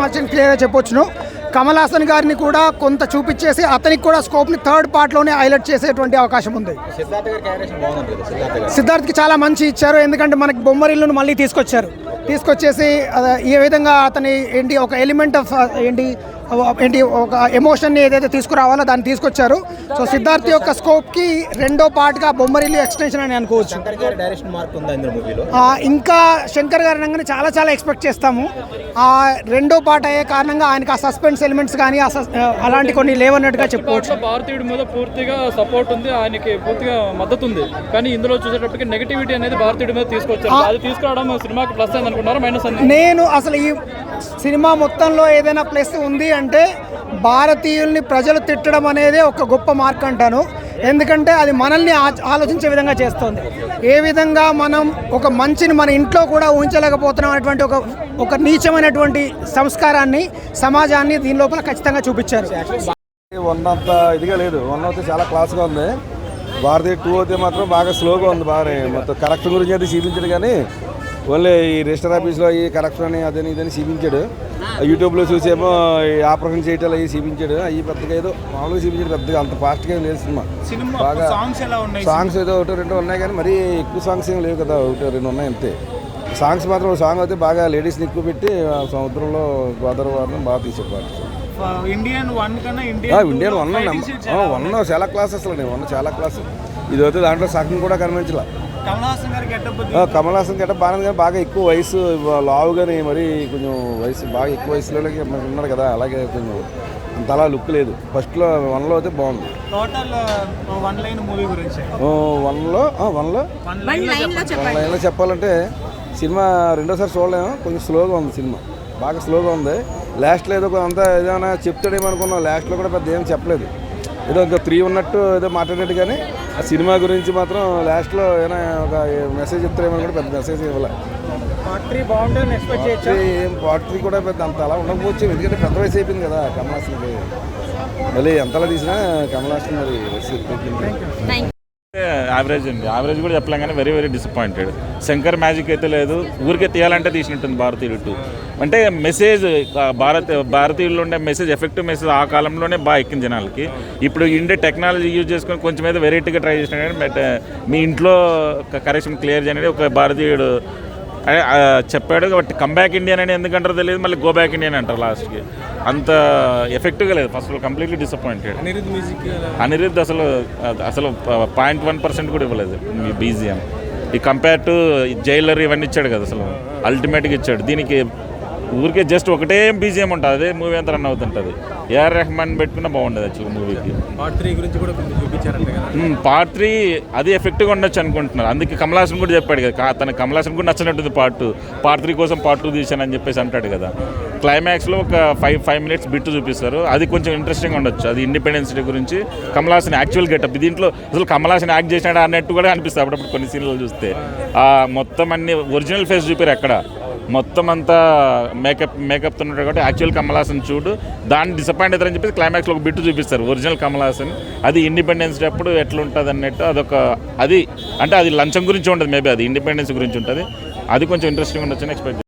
మార్చిన క్లియర్గా చెప్పొచ్చును. కమల్ హాసన్ గారిని కూడా కొంత చూపించేసి అతనికి కూడా స్కోప్ని థర్డ్ పార్ట్లోనే హైలైట్ చేసేటువంటి అవకాశం ఉంది. సిద్ధార్థ్కి చాలా మంచి ఇచ్చారు. ఎందుకంటే మనకి బొమ్మరిల్లును మళ్ళీ తీసుకొచ్చారు. తీసుకొచ్చేసి ఈ విధంగా అతని ఏంటి ఒక ఎలిమెంట్ ఆఫ్ ఏంటి ఏంటి ఒక ఎమోషన్ని ఏదైతే తీసుకురావాలో దాన్ని తీసుకొచ్చారు. సో సిద్ధార్థ్ యొక్క స్కోప్కి రెండో పార్ట్గా బొమ్మరిల్లు ఎక్స్టెన్షన్ అని అనుకోవచ్చు. శంకర్ గారి డైరెక్షన్ మార్క్ ఉందా ఇందులో మూవీలో? ఆ, ఇంకా శంకర్ గారి రంగాన్ని చాలా చాలా ఎక్స్పెక్ట్ చేస్తాము. ఆ రెండో పార్ట్ అయ్యే కారణంగా ఆయనకి ఆ సస్పెన్స్ ఎలిమెంట్స్ కానీ అలాంటి కొన్ని లేవన్నట్టుగా చెప్పుకోవచ్చు. భారతీయుడి మీద పూర్తిగా సపోర్ట్ ఉంది ఆయనకి పూర్తిగా మద్దతు ఉంది. కానీ ఇందులో చూసేటప్పటికి నెగిటివిటీ అనేది భారతీయుడి మీద తీసుకొచ్చారు. అది తీసుకురావడం సినిమాకి ప్లస్ అయింది అనుకుంటారా మైనస్ నేను అసలు ఈ సినిమా మొత్తంలో ఏదైనా ప్లస్ ఉంది అంటే భారతీయుల్ని ప్రజలు తిట్టడం అనేది ఒక గొప్ప మార్క్ అంటాను. ఎందుకంటే అది మనల్ని ఆ- ఆలోచించే విధంగా చేస్తుంది. ఏ విధంగా మనం ఒక మంచిని మన ఇంట్లో కూడా ఊహించలేకపోతున్నాం అనేటువంటి ఒక ఒక నీచమైనటువంటి సంస్కారాన్ని సమాజాన్ని దీని లోపల ఖచ్చితంగా చూపించారు. వన్ ఇదిగా లేదు. వన్ అయితే చాలా క్లాస్గా ఉంది. భారతీయ టూ అయితే మాత్రం బాగా స్లోగా ఉంది. బాగా మొత్తం కరెక్షన్ గురించి అయితే చూపించదు కానీ ఓన్లీ ఈ రిజిస్టర్ ఆఫీస్లో ఈ కరెక్షన్ అని అదని ఇదని చూపించాడు యూట్యూబ్లో చూసేమో ఈ ఆపరేషన్ చేయటాలు అవి చూపించాడు అవి పెద్దగా ఏదో మామూలుగా చూపించాడు పెద్దగా అంత ఫాస్ట్గా ఏం లేదు సినిమా. బాగా సాంగ్స్ ఉన్నాయి? ఏదో ఒకటి రెండు ఉన్నాయి కానీ మరీ ఎక్కువ సాంగ్స్ ఏం లేవు కదా ఒకటి రెండు ఉన్నాయి అంతే. సాంగ్స్ మాత్రం సాంగ్ అయితే బాగా లేడీస్ని ఎక్కువ పెట్టి ఆ సముద్రంలో గోదావరి వారిని బాగా పాట ఇండియన్ వన్ కన్నా ఇండియన్ ఇండియన్ వన్ వన్ చాలా క్లాస్ అసలు నేను వన్ చాలా క్లాస్ ఇది అయితే దాంట్లో సగం కూడా కనిపించలా. కమల్ హాసన్ గారికి గెటప్ ఆ, కమల్ హాసన్ గట్ట బాగా కానీ బాగా ఎక్కువ వయసు లావు కానీ మరి కొంచెం వయసు బాగా ఎక్కువ వయసులో ఉన్నాడు కదా. అలాగే కొంచెం అంత అలా లుక్ లేదు. ఫస్ట్లో వన్లో అయితే బాగుంది. టోటల్ వన్ లైన్ మూవీ గురించి. ఓ, వన్లో ఆ, వన్లో? వన్ లైన్లో చెప్పాలంటే సినిమా రెండోసారి చూడలేము. కొంచెం స్లోగా ఉంది సినిమా. బాగా స్లోగా ఉంది. లాస్ట్లో ఏదో అంతా ఏదైనా చెప్తాడేమో అనుకున్నాం. లాస్ట్లో కూడా పెద్ద ఏం చెప్పలేదు. ఏదో ఇంకా త్రీ ఉన్నట్టు ఏదో మాట్లాడేట్టు కానీ ఆ సినిమా గురించి మాత్రం లాస్ట్లో ఏదైనా ఒక మెసేజ్ చెప్తారేమో కూడా పెద్ద మెసేజ్ ఇవ్వలే. పార్టీ ఏం పార్టీ కూడా పెద్ద అంత అలా ఉండకపోవచ్చు. ఎందుకంటే పెద్ద వయసు అయిపోయింది కదా కమల్ హాసన్కి మళ్ళీ ఎంతలా తీసినా కమల్ హాసన్ మరి యావరేజ్ అండి. యావరేజ్ కూడా చెప్పలేం కానీ very very disappointed Shankar magic అయితే లేదు. ఊరికే తీయాలంటే తీసినట్టుంది భారతీయులు టూ అంటే మెసేజ్ భారత భారతీయుల్లో ఉండే మెసేజ్ ఎఫెక్టివ్ మెసేజ్ ఆ కాలంలోనే బాగా ఎక్కింది జనాలకి. ఇప్పుడు ఇండే టెక్నాలజీ యూజ్ చేసుకొని కొంచెం ఏదో వెరైటీగా ట్రై చేసిన కానీ బట్ మీ ఇంట్లో కరెక్షన్ క్లియర్ చేయడానికి ఒక భారతీయుడు చెప్పాడు బట్ కమ్బ్యాక్ ఇండియన్ అని ఎందుకంటారో తెలియదు మళ్ళీ గో బ్యాక్ ఇండియన్ అంటారు లాస్ట్కి అంత ఎఫెక్టివ్గా లేదు. First all completely disappointed Anirudh music అసలు అసలు పాయింట్ వన్ పర్సెంట్ కూడా ఇవ్వలేదు మీ బీజిఎం ఈ కంపేర్ టు జైలర్ ఇవన్నీ ఇచ్చాడు కదా అసలు అల్టిమేట్గా ఇచ్చాడు. దీనికి ఊరికే జస్ట్ ఒకటే బీజిఎం ఉంటుంది అదే మూవీ అంతా రన్ అవుతుంటుంది. ఏఆర్ రెహమాన్ పెట్టుకున్నా బాగుండదు యాక్చువల్ మూవీకి. పార్ట్ త్రీ గురించి కూడా కొంచెం చూపించారంట కదా. పార్ట్ త్రీ అది ఎఫెక్ట్గా ఉండొచ్చు అనుకుంటున్నారు. అందుకే కమల్ హాసన్ కూడా చెప్పాడు కదా తన కమల్ హాసన్ కూడా నచ్చినట్టుంది పార్ట్ టూ పార్ట్ త్రీ కోసం పార్ట్ టూ తీశానని చెప్పేసి అంటాడు కదా. క్లైమాక్స్లో ఒక ఫైవ్ ఫైవ్ మినిట్స్ బిట్టు చూపిస్తారు. అది కొంచెం ఇంట్రెస్టింగ్ ఉండొచ్చు. అది ఇండిపెండెన్స్ డే గురించి కమల్ హాసన్ యాక్చువల్ గెటప్ దీంట్లో అసలు కమల్ హాసన్ యాక్ట్ చేసినాడు అన్నట్టు కూడా అనిపిస్తుంది అప్పుడప్పుడు కొన్ని సీన్లు చూస్తే. ఆ మొత్తం అన్ని ఒరిజినల్ ఫేస్ చూపారు ఎక్కడ. మొత్తం అంతా మేకప్ మేకప్తో ఉంటాడు కాబట్టి యాక్చువల్ కమల్ హాసన్ చూడు. దాన్ని డిసప్పాయింట్ అవుతారని చెప్పేసి క్లైమాక్స్లో ఒక బిట్టు చూపిస్తారు. ఒరిజినల్ కమల్ హాసన్ అది ఇండిపెండెన్స్ డే అప్పుడు ఎట్లా ఉంటుంది అన్నట్టు అదొక అది అంటే అది లంచం గురించి ఉంటుంది మేబీ అది ఇండిపెండెన్స్ గురించి ఉంటుంది. అది కొంచెం ఇంట్రెస్టింగ్ ఉండొచ్చని ఎక్స్పెక్ట్